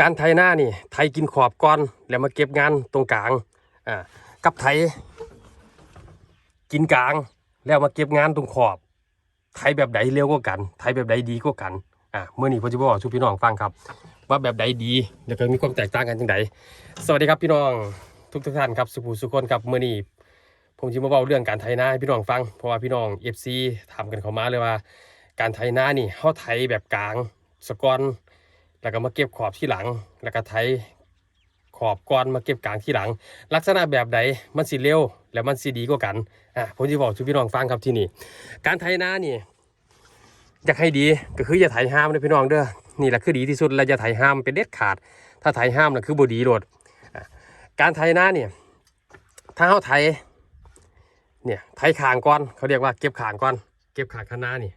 การไถหน้านี่ไถกินขอบก่อนแล้วมาเก็บงานตรงกลางอ่ากับไถกินกลาง แล้วมาเก็บงานตรงขอบไทยแบบใดเร็วกว่ากันไทยแบบใดดีกว่ากันอ่าเมื่อนี้ผมจะบอกสู่พี่น้องฟังครับ ว่าแบบใดดีแล้วก็มีความแตกต่างกันจังไดสวัสดีครับพี่น้องทุกทุกท่านครับสุภูสุคนครับเมื่อนี้ผมจะมาเล่าเรื่องการไถนาให้พี่น้องฟังเพราะว่าพี่น้อง FC ถามกันเข้ามาเลยว่า การไถนานี่เฮาไถแบบกลางสกอน แล้วก็มาเก็บขอบที่หลัง แล้วก็ไถขอบก้อนมาเก็บกลางที่หลัง ลักษณะแบบใดมันสิเร็วแล้วมันสิดีกว่ากันอะผมจะบอกสู่พี่น้องฟังครับที่นี่การไถนานี่อยากให้ดีก็คืออย่าไถห้ามนะพี่น้องเด้อนี่แหละคือดีที่สุดและอย่าไถห้ามเป็นเด็ดขาด ถ้าไถห้ามน่ะคือบดีโลดอะการไถนาเนี่ยถ้าเฮาไถเนี่ยไถคางก่อนเขาเรียกว่าเก็บคางก่อน เก็บคางคณะนี่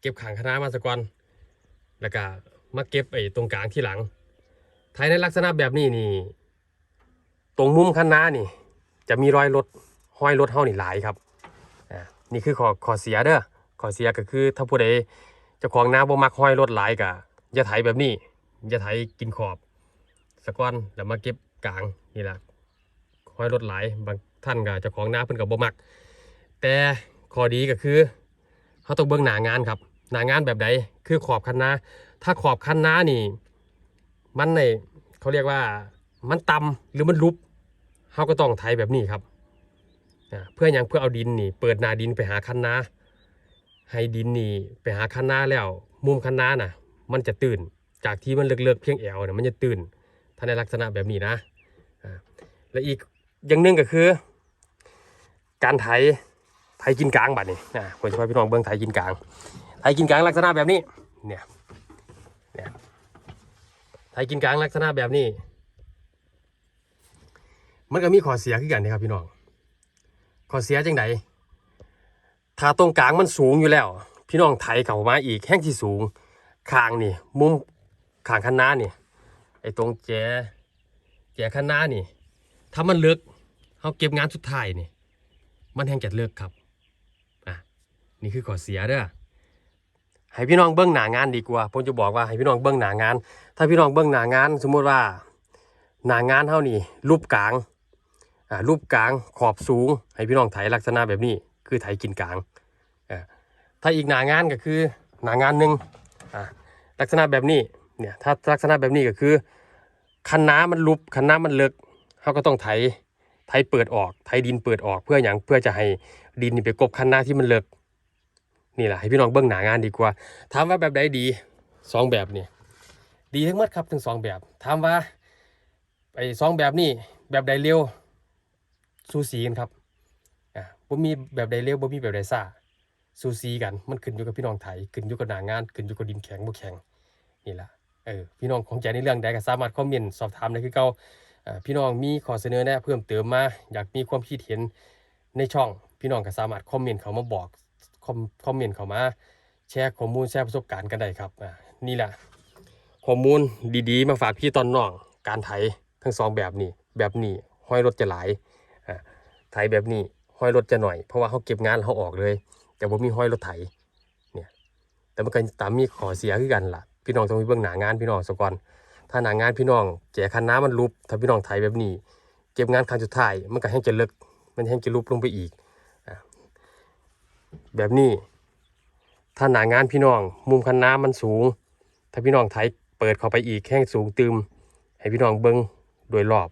เก็บคางคณะมาซะก่อนแล้วก็ มาเก็บไอ้ตรงกลางที่หลังไถในลักษณะแบบนี้นี่ ตรงมุมคะน้านี่ จะมีรอยรถห้อยรถเฮานี่หลายครับอ่านี่คือข้อขอเสียเด้อข้อเสียก็คือถ้าผู้ใดเจ้าของนาบ่มักห้อยรถหลายก็อย่าไถแบบนี้อย่าไถกินขอบสะก้อนแล้วมาเก็บกลางนี่แหละห้อยรถหลายบางท่านก็เจ้าของนาเพิ่นก็บ่มัก แต่ข้อดีก็คือเขาต้องเบิ่งหน้างานครับหน้างานแบบใดคือขอบคันนา ถ้าขอบคันนานี่ มันในเขาเรียกว่ามันต่ำหรือมันลุบเขาก็ต้องไถแบบนี้ครับเพื่อหยังเพื่อเอาดินนี่ เปิดนาดินไปหาคันนาให้ดินนี่ไปหาคันนาแล้ว มุมคันนาน่ะ มันจะตื่นจากที่มันเลิกๆเพียงแอวเนี่ยมันจะตื่นถ้าในลักษณะแบบนี้นะและอีกอย่างหนึ่งก็คือ การไถไถกินกลางบัดนี้อ่าผมจะพาพี่น้องเบิ้องไถกินกลางไถกินกลางลักษณะแบบนี้เนี่ย ไถกินกลางลักษณะแบบนี้ มันก็มีข้อเสียขึ้นกันนะครับพี่น้องข้อเสียจังไดถ้าตรงกลางมันสูงอยู่แล้ว พี่น้องไถเข้ามาอีกแห้งที่สูงคางนี่ มุมคางคันนานี่ไอ้ตรงแจแจคันนานี่ ถ้ามันเลิกเขาเก็บงานสุดท้ายนี่ มันแห้งจัดเลิกครับอะนี่คือข้อเสียเด้อ ให้พี่น้องเบิ้งหน้างานดีกว่าผมจะบอกว่าให้พี่น้องเบิ้งหน้างาน ถ้าพี่น้องเบิ้งหน้างาน สมมติว่าหน้างานเท่านี่รูปกลางอ่ารูปกลางขอบสูง ให้พี่น้องไถลักษณะแบบนี้ คือไถกินกลางอ่าถ้าอีกหนางานก็คือหนางานหนึ่งอ่าลักษณะแบบนี้เนี่ยถ้าลักษณะแบบนี้ก็คือ คันน้ามันลุบคันน้ามันเลิกเขาก็ต้องไถไถเปิดออกไถดินเปิดออกเพื่ออย่างเพื่อจะให้ดินนี่ไปกบคันน้าที่มันเลิก นี่แหละให้พี่น้องเบิ้งหนางานดีกว่า ถามว่าแบบใดดีสองแบบนี่ดีทั้งหมดครับทั้งสองแบบ ถามว่าไอ้สองแบบนี่แบบใดเร็วสูสีกันครับอ่าบ่มีแบบใดเร็วบ่มีแบบใดซ่าสูสีกันมันขึ้นอยู่กับพี่น้องไทยขึ้นอยู่กับหน้างานขึ้นอยู่กับดินแข็งบ่แข็งนี่แหละเออพี่น้องของใจในเรื่องใดก็สามารถคอมเมนต์สอบถามได้คือเก่าพี่น้องมีข้อเสนอแนะเพิ่มเติมมา อยากมีความคิดเห็นในช่อง พี่น้องก็สามารถคอมเมนต์เขามาบอก คอมคอมเมนต์เข้ามาแชร์ข้อมูลแชร์ประสบการณ์กันได้ครับนี่แหละข้อมูลดีๆ มาฝากพี่ตอนน้อง การไถทั้งสองแบบนี้ แบบนี้ห้อยรถจะหลายอ่าไถแบบนี้ห้อยรถจะหน่อยเพราะว่าเขาเก็บงานเขาออกเลย แต่ว่ามีห้อยรถไถเนี่ยแต่มันก็ตามมีขอเสียคือกันล่ะ พี่น้องต้องมีเบื้องหน้างานพี่น้องสก่อนถ้าหน้างานพี่น้องแจกคันน้ำมันลุบถ้าพี่น้องไถแบบนี้ เก็บงานคันสุดท้ายมันก็แห้งจะเลิกมันแห้งจะลุบลงไปอีก แบบนี้ ถ้าหน้างานพี่น้อง มุมคันน้ำมันสูง ถ้าพี่น้องไถเปิดเข้าไปอีกแห้งสูงตืมให้พี่น้องเบิ้งโดยรอบ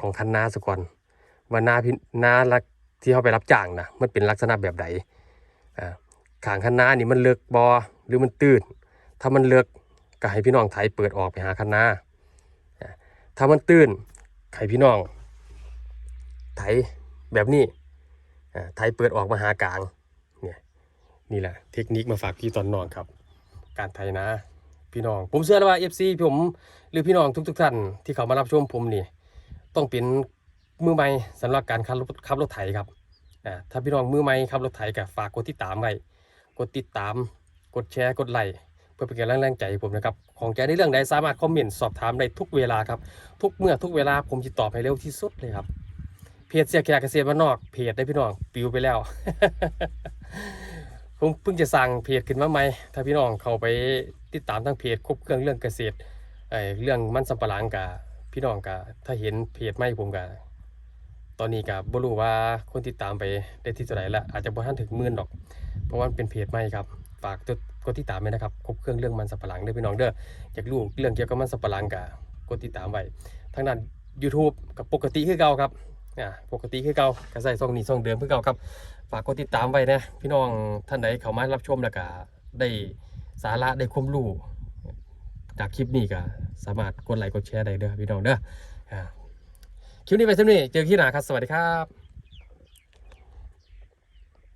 ของคันนาสก่อนว่านาพี่นาลักที่เขาไปรับจ้างนะมันเป็นลักษณะแบบใดอ่าขางคันนานี่มันเลือกบอหรือมันตื้นถ้ามันเลือกก็ให้พี่น้องไถเปิดออกไปหาคันนาอ่าถ้ามันตื้นให้พี่น้องไถแบบนี้อ่าไถเปิดออกมาหากลาง นี่แหละเทคนิคมาฝากพี่ตอนนองครับ การไถนาพี่น้อง ผมเชื่อแล้วว่า FC ผมหรือพี่น้องทุก ๆ ท่านที่เขามารับชมผมนี่ ต้องเป็นมือใหม่สำหรับการขับรถขับรถไถครับอ่าถ้าพี่น้องมือใหม่ขับรถไถก็ฝากกดติดตามไว้กดติดตาม กดแชร์กดไลค์เพื่อเป็นกำลังแรงใจผมนะครับของใจในเรื่องใดสามารถคอมเมนต์สอบถามได้ทุกเวลาครับทุกเมื่อทุกเวลาผมจะตอบให้เร็วที่สุดเลยครับเพจเสียแขกเกษตรบ้านนอกเพจได้พี่น้องปิวไปแล้ว ผมเพิ่งจะสั่งเพจขึ้นมาใหม่ถ้าพี่น้องเข้าไปติดตามทั้งเพจครบเครื่องเรื่องเกษตรไอ้เรื่องมันสำปะหลังกับพี่น้องกับถ้าเห็นเพจไม่ผมกับตอนนี้กับบ่รู้ว่าคนติดตามไปได้ที่เท่าไหร่ละอาจจะบ่ทันถึงหมื่นดอก เพราะว่ามันเป็นเพจใหม่ครับฝากกดกดติดตามไว้นะครับครบเครื่องเรื่องมันสำปะหลังเด้อพี่น้องเด้ออยากรู้เรื่องเกี่ยวกับมันสำปะหลังกับกดติดตามไว้ทางด้าน YouTube กับปกติคือเก่าครับ อ่าปกติคือเก่าก็ใส่ช่องนี้ซองเดิมคือเก่าครับฝากกดติดตามไว้นะพี่น้องท่านใดเข้ามารับชมแล้วก็ได้สาระได้ความรู้จากคลิปนี้ก็สามารถกดไลค์กดแชร์ได้เด้อพี่น้องเด้ออ่าคลิปนี้ไปเท่านี้เจอที่หน้าครับสวัสดีครับ